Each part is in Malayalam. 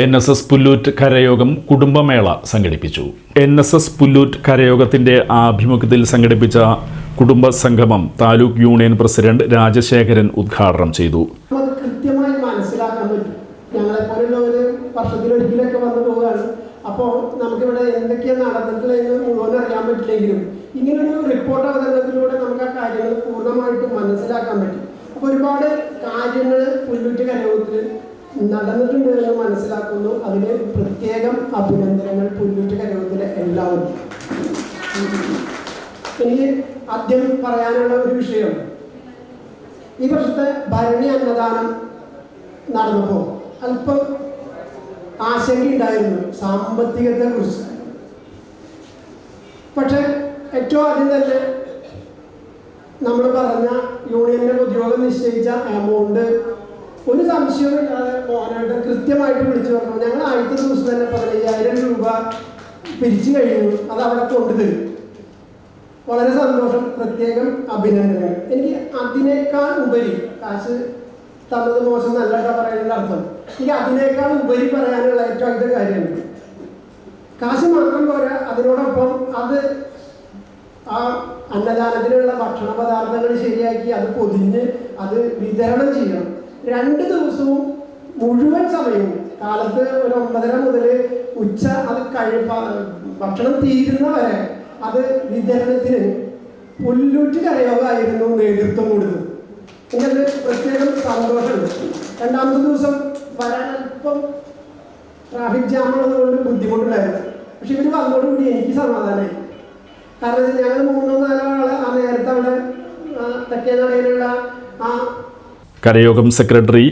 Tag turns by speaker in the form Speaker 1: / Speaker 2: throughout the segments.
Speaker 1: എൻ എസ് എസ് പുല്ലൂറ്റ് കരയോഗം കുടുംബമേള സംഘടിപ്പിച്ചു. എൻ എസ് എസ് പുല്ലൂറ്റ് കരയോഗത്തിന്റെ ആഭിമുഖ്യത്തിൽ സംഘടിപ്പിച്ച കുടുംബ സംഗമം താലൂക്ക് യൂണിയൻ പ്രസിഡന്റ് രാജശേഖരൻ ഉദ്ഘാടനം ചെയ്തു.
Speaker 2: കൃത്യമായി മനസ്സിലാക്കാൻ പറ്റും. ഞങ്ങളെ പോലുള്ളവര് വർഷത്തിലൊരിക്കലൊക്കെ വന്നു പോവുകയാണ്. അപ്പോൾ നമുക്കിവിടെ എന്തൊക്കെയാണ് നടന്നിട്ടുള്ളതെന്ന് മുഴുവൻ അറിയാൻ പറ്റില്ലെങ്കിലും ഇങ്ങനൊരു റിപ്പോർട്ട് അവതരണത്തിലൂടെ നമുക്ക് ആ കാര്യങ്ങൾ പൂർണമായിട്ട് മനസ്സിലാക്കാൻ പറ്റും. അപ്പോൾ ഒരുപാട് കാര്യങ്ങൾ പുല്ലൂറ്റ് കരയോഗത്തിൽ നടന്നിട്ടുണ്ട് എന്ന് മനസ്സിലാക്കുന്നു. അതിന് പ്രത്യേകം അഭിനന്ദനങ്ങൾ പുല്ലൂറ്റ കരകത്തിലെ എല്ലാവർക്കും. എനിക്ക് ആദ്യം പറയാനുള്ള ഒരു വിഷയം. ഈ വർഷത്തെ ഭരണി അന്നദാനം നടന്നപ്പോൾ അല്പം ആശങ്കയുണ്ടായിരുന്നു സാമ്പത്തികത്തെ കുറിച്ച് പക്ഷെ ഏറ്റവും ആദ്യം തന്നെ നമ്മൾ പറഞ്ഞ യൂണിയന്റെ ഉദ്യോഗം നിശ്ചയിച്ച എമൗണ്ട് ഒരു സംശയവും ഇല്ലാതെ മോനായിട്ട് കൃത്യമായിട്ട് വിളിച്ചു പറഞ്ഞു. ഞങ്ങൾ ആദ്യത്തെ ദിവസം തന്നെ പതിനയ്യായിരം രൂപ പിരിച്ചു കഴിഞ്ഞു. അത് അവിടെ കൊണ്ടുതരും. വളരെ സന്തോഷം. പ്രത്യേകം അഭിനന്ദനങ്ങൾ. എനിക്ക് അതിനേക്കാൾ ഉപരി കാശ് തന്നത് മോശം നല്ല പറയുന്ന അർത്ഥം. എനിക്ക് അതിനേക്കാൾ ഉപരി പറയാനുള്ള ഏറ്റവും അടുത്ത കാര്യമാണ് കാശ് മാത്രം പോരാ അതിനോടൊപ്പം അത് ആ അന്നദാനത്തിനുള്ള ഭക്ഷണ പദാർത്ഥങ്ങൾ ശരിയാക്കി അത് പൊതിഞ്ഞ് അത് വിതരണം ചെയ്യണം. രണ്ട് ദിവസവും മുഴുവൻ സമയവും കാലത്ത് ഒരു ഒമ്പതര മുതൽ ഉച്ച അത് കഴി ഭക്ഷണം തീരുന്ന വരെ അത് വിതരണത്തിന് പുല്ലൂറ്റി കരയോഗമായിരുന്നു നേതൃത്വം കൊടുത്തത്. എനിക്കത് പ്രത്യേകം സന്തോഷമുണ്ട്. രണ്ടാമത്തെ ദിവസം വരാൻ അല്പം ട്രാഫിക് ജാം ഉള്ളതുകൊണ്ട് ബുദ്ധിമുട്ടുണ്ടായിരുന്നു. പക്ഷെ ഇവർ വന്നതോടുകൂടി എനിക്ക് സമാധാനമായി. കാരണം ഞങ്ങൾ മൂന്നോ നാലോ ആളെ ആ നേരത്തെ അവിടെ തെക്കേ നടയിലുള്ള ആ
Speaker 1: കരയോഗം സെക്രട്ടറി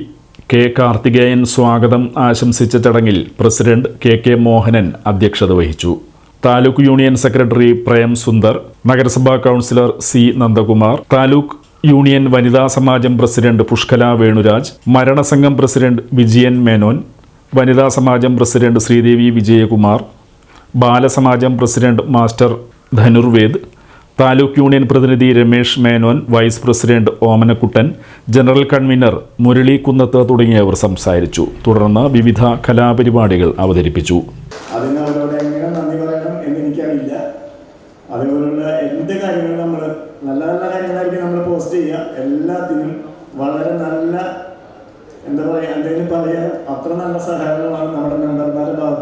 Speaker 1: കെ കാർത്തികേയൻ സ്വാഗതം ആശംസിച്ച ചടങ്ങിൽ പ്രസിഡന്റ് കെ കെ മോഹനൻ അധ്യക്ഷത വഹിച്ചു. താലൂക്ക് യൂണിയൻ സെക്രട്ടറി പ്രേം സുന്ദർ നഗരസഭാ councillor C Nandakumar taluk union വനിതാ സമാജം പ്രസിഡന്റ് പുഷ്കല വേണുരാജ് മരണസംഘം പ്രസിഡന്റ് വിജയൻ മേനോൻ വനിതാ സമാജം president Sreedevi Vijayakumar ബാലസമാജം president master Dhanurved taluk union പ്രതിനിധി Ramesh Menon vice president Omanakuttan general convener Murali Kunnath തുടങ്ങിയവർ സംസാരിച്ചു. തുടർന്ന് വിവിധ കലാപരിപാടികൾ അവതരിപ്പിച്ചു.
Speaker 3: കാര്യങ്ങളും നമ്മൾ നല്ല നല്ല നമ്മൾ പോസ്റ്റ് വളരെ നല്ല എന്താ പറയുക എന്തെങ്കിലും പറയാൻ അത്ര നല്ല സഹായങ്ങളാണ് നമ്മുടെ മെമ്പർമാരുടെ ഭാഗത്തു